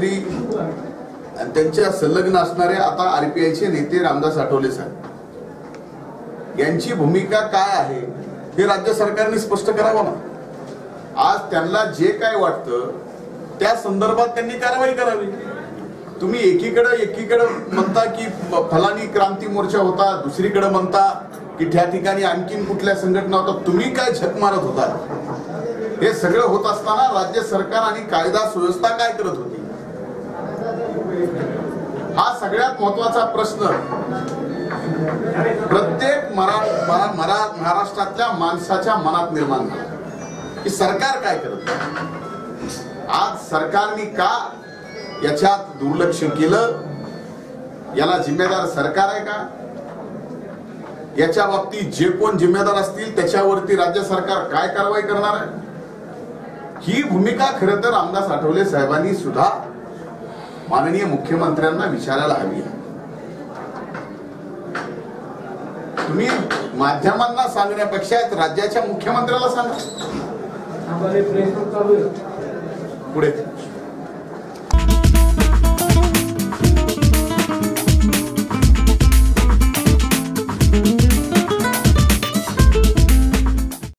मंत्री त्यांच्या संलग्न असणारे आता आरपीआयचे नेते रामदास आठवले साहेब. यांची भूमिका काय आहे हे राज्य सरकारने स्पष्ट करावं ना? आज त्यांना जे काय वाटतं त्या संदर्भात त्यांनी कारवाई करावी. तुम्ही एकीकडे एकीकडे म्हणता की फलानी क्रांती मोर्चा होता दुसरीकडे म्हणता की त्या ठिकाणी आणखीन कुठल्या संघटना होता तुम्ही काय झक मारत होता? हे सगळं होत असताना राज्य सरकार आणि कायदा सुव्यवस्था काय करत होती? हा सगळ्यात महत्त्वाचा प्रश्न. प्रत्येक मरा मरा- महाराष्ट्रातल्या माणसाच्या मनात निर्माण झाला. की सरकार काय करत आज सरकारने का याच्यात दुर्लक्ष केलं? याला जिम्मेदार सरकार आहे का? याच्या बाबतीत जे कोण जिम्मेदार असतील त्याच्यावरती राज्य सरकार काय कारवाई करणार आहे? ही भूमिका खरं तर रामदास आठवले साहेबांनी सुद्धा माननीय मुख्यमंत्र्यांना विचारायला हवी आहे. तुम्ही माध्यमांना सांगण्यापेक्षा राज्याच्या मुख्यमंत्र्याला सांगा. पुढे.